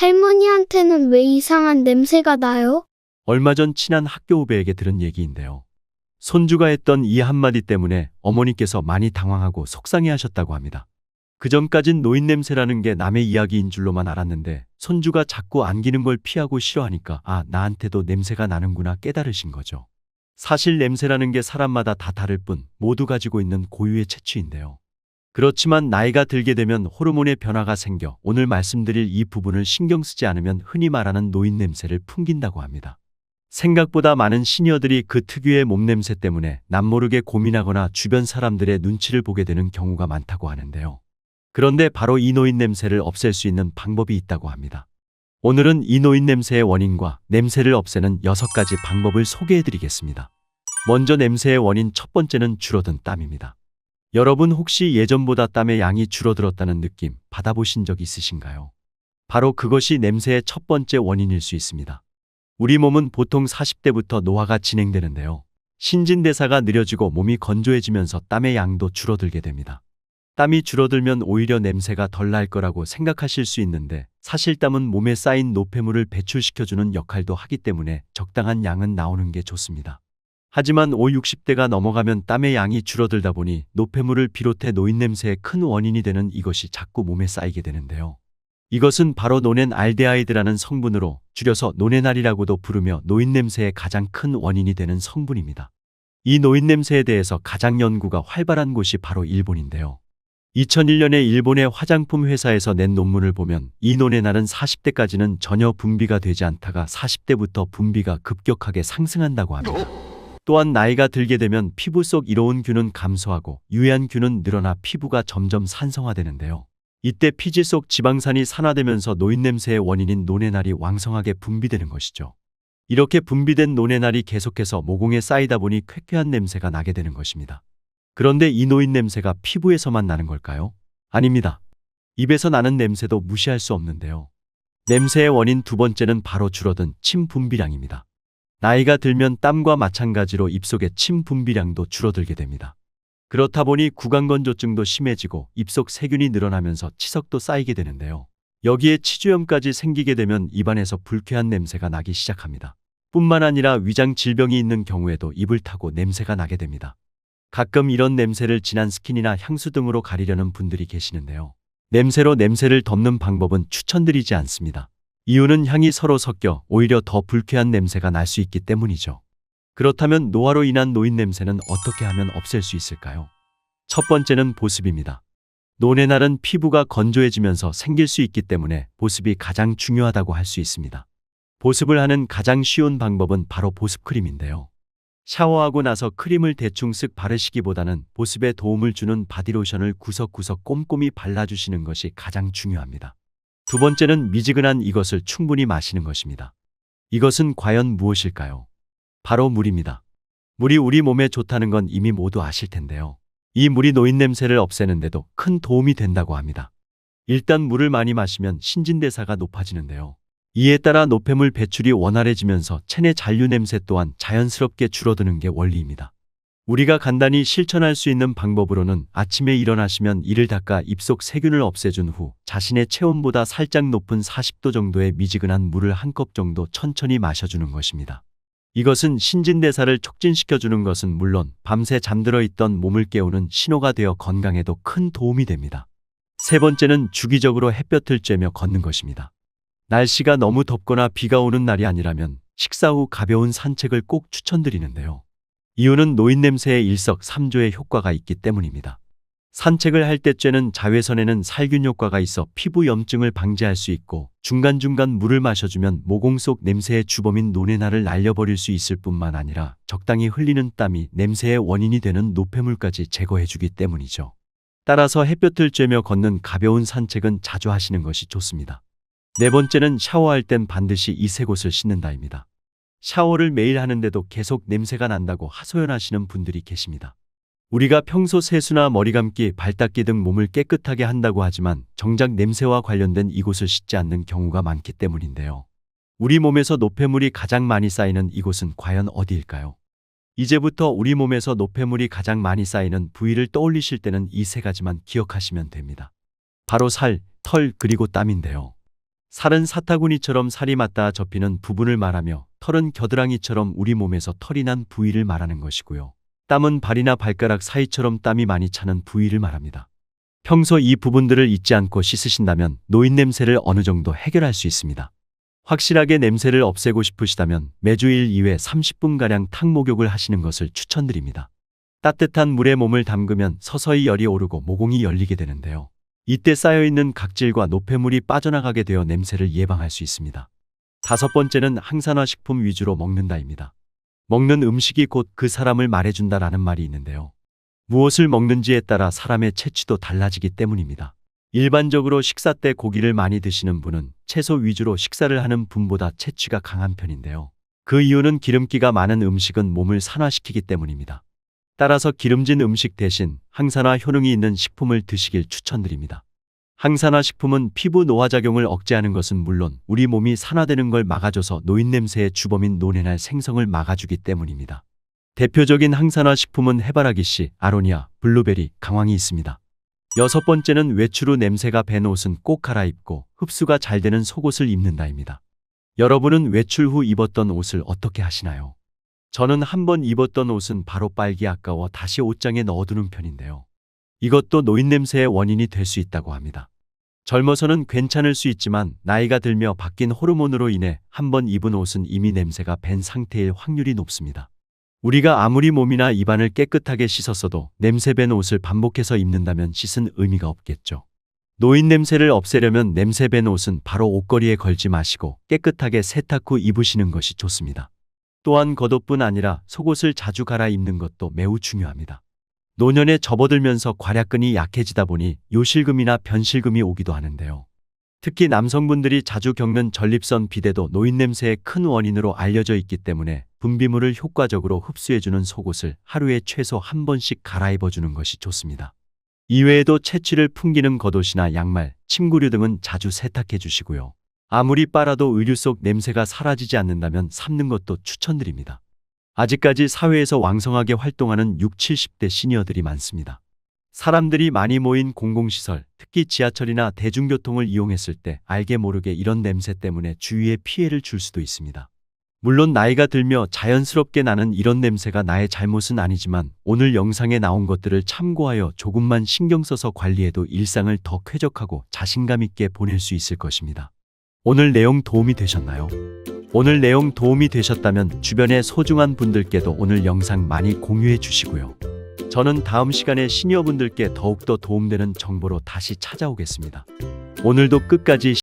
할머니한테는 왜 이상한 냄새가 나요? 얼마 전 친한 학교 후배에게 들은 얘기인데요. 손주가 했던 이 한마디 때문에 어머니께서 많이 당황하고 속상해 하셨다고 합니다. 그 전까진 노인 냄새라는 게 남의 이야기인 줄로만 알았는데 손주가 자꾸 안기는 걸 피하고 싫어하니까 아, 나한테도 냄새가 나는구나 깨달으신 거죠. 사실 냄새라는 게 사람마다 다 다를 뿐 모두 가지고 있는 고유의 채취인데요. 그렇지만 나이가 들게 되면 호르몬의 변화가 생겨 오늘 말씀드릴 이 부분을 신경 쓰지 않으면 흔히 말하는 노인 냄새를 풍긴다고 합니다. 생각보다 많은 시니어들이 그 특유의 몸냄새 때문에 남모르게 고민하거나 주변 사람들의 눈치를 보게 되는 경우가 많다고 하는데요. 그런데 바로 이 노인 냄새를 없앨 수 있는 방법이 있다고 합니다. 오늘은 이 노인 냄새의 원인과 냄새를 없애는 여섯 가지 방법을 소개해 드리겠습니다. 먼저 냄새의 원인 첫 번째는 줄어든 땀입니다. 여러분 혹시 예전보다 땀의 양이 줄어들었다는 느낌 받아보신 적 있으신가요? 바로 그것이 냄새의 첫 번째 원인일 수 있습니다. 우리 몸은 보통 40대부터 노화가 진행되는데요. 신진대사가 느려지고 몸이 건조해지면서 땀의 양도 줄어들게 됩니다. 땀이 줄어들면 오히려 냄새가 덜 날 거라고 생각하실 수 있는데 사실 땀은 몸에 쌓인 노폐물을 배출시켜주는 역할도 하기 때문에 적당한 양은 나오는 게 좋습니다. 하지만 5, 60대가 넘어가면 땀의 양이 줄어들다 보니 노폐물을 비롯해 노인 냄새의 큰 원인이 되는 이것이 자꾸 몸에 쌓이게 되는데요. 이것은 바로 노넨 알데하이드라는 성분으로 줄여서 노네날이라고도 부르며 노인 냄새의 가장 큰 원인이 되는 성분입니다. 이 노인 냄새에 대해서 가장 연구가 활발한 곳이 바로 일본인데요. 2001년에 일본의 화장품 회사에서 낸 논문을 보면 이 노네날은 40대까지는 전혀 분비가 되지 않다가 40대부터 분비가 급격하게 상승한다고 합니다. 또한 나이가 들게 되면 피부 속 이로운 균은 감소하고 유해한 균은 늘어나 피부가 점점 산성화되는데요. 이때 피지 속 지방산이 산화되면서 노인 냄새의 원인인 노네날이 왕성하게 분비되는 것이죠. 이렇게 분비된 노네날이 계속해서 모공에 쌓이다 보니 쾌쾌한 냄새가 나게 되는 것입니다. 그런데 이 노인 냄새가 피부에서만 나는 걸까요? 아닙니다. 입에서 나는 냄새도 무시할 수 없는데요. 냄새의 원인 두 번째는 바로 줄어든 침 분비량입니다. 나이가 들면 땀과 마찬가지로 입속의 침 분비량도 줄어들게 됩니다. 그렇다 보니 구강건조증도 심해지고 입속 세균이 늘어나면서 치석도 쌓이게 되는데요. 여기에 치주염까지 생기게 되면 입안에서 불쾌한 냄새가 나기 시작합니다. 뿐만 아니라 위장 질병이 있는 경우에도 입을 타고 냄새가 나게 됩니다. 가끔 이런 냄새를 진한 스킨이나 향수 등으로 가리려는 분들이 계시는데요. 냄새로 냄새를 덮는 방법은 추천드리지 않습니다. 이유는 향이 서로 섞여 오히려 더 불쾌한 냄새가 날 수 있기 때문이죠. 그렇다면 노화로 인한 노인 냄새는 어떻게 하면 없앨 수 있을까요? 첫 번째는 보습입니다. 노네날은 피부가 건조해지면서 생길 수 있기 때문에 보습이 가장 중요하다고 할 수 있습니다. 보습을 하는 가장 쉬운 방법은 바로 보습크림인데요. 샤워하고 나서 크림을 대충 쓱 바르시기보다는 보습에 도움을 주는 바디로션을 구석구석 꼼꼼히 발라주시는 것이 가장 중요합니다. 두 번째는 미지근한 이것을 충분히 마시는 것입니다. 이것은 과연 무엇일까요? 바로 물입니다. 물이 우리 몸에 좋다는 건 이미 모두 아실 텐데요. 이 물이 노인 냄새를 없애는데도 큰 도움이 된다고 합니다. 일단 물을 많이 마시면 신진대사가 높아지는데요. 이에 따라 노폐물 배출이 원활해지면서 체내 잔류 냄새 또한 자연스럽게 줄어드는 게 원리입니다. 우리가 간단히 실천할 수 있는 방법으로는 아침에 일어나시면 이를 닦아 입속 세균을 없애준 후 자신의 체온보다 살짝 높은 40도 정도의 미지근한 물을 한 컵 정도 천천히 마셔주는 것입니다. 이것은 신진대사를 촉진시켜주는 것은 물론 밤새 잠들어 있던 몸을 깨우는 신호가 되어 건강에도 큰 도움이 됩니다. 세 번째는 주기적으로 햇볕을 쬐며 걷는 것입니다. 날씨가 너무 덥거나 비가 오는 날이 아니라면 식사 후 가벼운 산책을 꼭 추천드리는데요. 이유는 노인 냄새의 일석삼조의 효과가 있기 때문입니다. 산책을 할 때 쬐는 자외선에는 살균 효과가 있어 피부 염증을 방지할 수 있고 중간중간 물을 마셔주면 모공 속 냄새의 주범인 노네나를 날려버릴 수 있을 뿐만 아니라 적당히 흘리는 땀이 냄새의 원인이 되는 노폐물까지 제거해주기 때문이죠. 따라서 햇볕을 쬐며 걷는 가벼운 산책은 자주 하시는 것이 좋습니다. 네 번째는 샤워할 땐 반드시 이 세 곳을 씻는다입니다. 샤워를 매일 하는데도 계속 냄새가 난다고 하소연하시는 분들이 계십니다. 우리가 평소 세수나 머리 감기, 발 닦기 등 몸을 깨끗하게 한다고 하지만 정작 냄새와 관련된 이곳을 씻지 않는 경우가 많기 때문인데요. 우리 몸에서 노폐물이 가장 많이 쌓이는 이곳은 과연 어디일까요? 이제부터 우리 몸에서 노폐물이 가장 많이 쌓이는 부위를 떠올리실 때는 이 세 가지만 기억하시면 됩니다. 바로 살, 털, 그리고 땀인데요. 살은 사타구니처럼 살이 맞닿아 접히는 부분을 말하며 털은 겨드랑이처럼 우리 몸에서 털이 난 부위를 말하는 것이고요. 땀은 발이나 발가락 사이처럼 땀이 많이 차는 부위를 말합니다. 평소 이 부분들을 잊지 않고 씻으신다면 노인 냄새를 어느 정도 해결할 수 있습니다. 확실하게 냄새를 없애고 싶으시다면 매주 1, 2회 30분가량 탕목욕을 하시는 것을 추천드립니다. 따뜻한 물에 몸을 담그면 서서히 열이 오르고 모공이 열리게 되는데요. 이때 쌓여있는 각질과 노폐물이 빠져나가게 되어 냄새를 예방할 수 있습니다. 다섯 번째는 항산화 식품 위주로 먹는다입니다. 먹는 음식이 곧 그 사람을 말해준다라는 말이 있는데요. 무엇을 먹는지에 따라 사람의 체취도 달라지기 때문입니다. 일반적으로 식사 때 고기를 많이 드시는 분은 채소 위주로 식사를 하는 분보다 체취가 강한 편인데요. 그 이유는 기름기가 많은 음식은 몸을 산화시키기 때문입니다. 따라서 기름진 음식 대신 항산화 효능이 있는 식품을 드시길 추천드립니다. 항산화 식품은 피부 노화작용을 억제하는 것은 물론 우리 몸이 산화되는 걸 막아줘서 노인 냄새의 주범인 노네날 생성을 막아주기 때문입니다. 대표적인 항산화 식품은 해바라기 씨, 아로니아, 블루베리, 강황이 있습니다. 여섯 번째는 외출 후 냄새가 밴 옷은 꼭 갈아입고 흡수가 잘 되는 속옷을 입는다입니다. 여러분은 외출 후 입었던 옷을 어떻게 하시나요? 저는 한 번 입었던 옷은 바로 빨기 아까워 다시 옷장에 넣어두는 편인데요. 이것도 노인 냄새의 원인이 될 수 있다고 합니다. 젊어서는 괜찮을 수 있지만 나이가 들며 바뀐 호르몬으로 인해 한번 입은 옷은 이미 냄새가 밴 상태일 확률이 높습니다. 우리가 아무리 몸이나 입안을 깨끗하게 씻었어도 냄새 밴 옷을 반복해서 입는다면 씻은 의미가 없겠죠. 노인 냄새를 없애려면 냄새 밴 옷은 바로 옷걸이에 걸지 마시고 깨끗하게 세탁 후 입으시는 것이 좋습니다. 또한 겉옷뿐 아니라 속옷을 자주 갈아입는 것도 매우 중요합니다. 노년에 접어들면서 괄약근이 약해지다 보니 요실금이나 변실금이 오기도 하는데요. 특히 남성분들이 자주 겪는 전립선 비대도 노인 냄새의 큰 원인으로 알려져 있기 때문에 분비물을 효과적으로 흡수해주는 속옷을 하루에 최소 한 번씩 갈아입어주는 것이 좋습니다. 이외에도 채취를 풍기는 겉옷이나 양말, 침구류 등은 자주 세탁해 주시고요. 아무리 빨아도 의류 속 냄새가 사라지지 않는다면 삶는 것도 추천드립니다. 아직까지 사회에서 왕성하게 활동하는 6, 70대 시니어들이 많습니다. 사람들이 많이 모인 공공시설, 특히 지하철이나 대중교통을 이용했을 때 알게 모르게 이런 냄새 때문에 주위에 피해를 줄 수도 있습니다. 물론 나이가 들며 자연스럽게 나는 이런 냄새가 나의 잘못은 아니지만 오늘 영상에 나온 것들을 참고하여 조금만 신경 써서 관리해도 일상을 더 쾌적하고 자신감 있게 보낼 수 있을 것입니다. 오늘 내용 도움이 되셨나요? 오늘 내용 도움이 되셨다면 주변의 소중한 분들께도 오늘 영상 많이 공유해 주시고요. 저는 다음 시간에 시니어분들께 더욱더 도움되는 정보로 다시 찾아오겠습니다. 오늘도 끝까지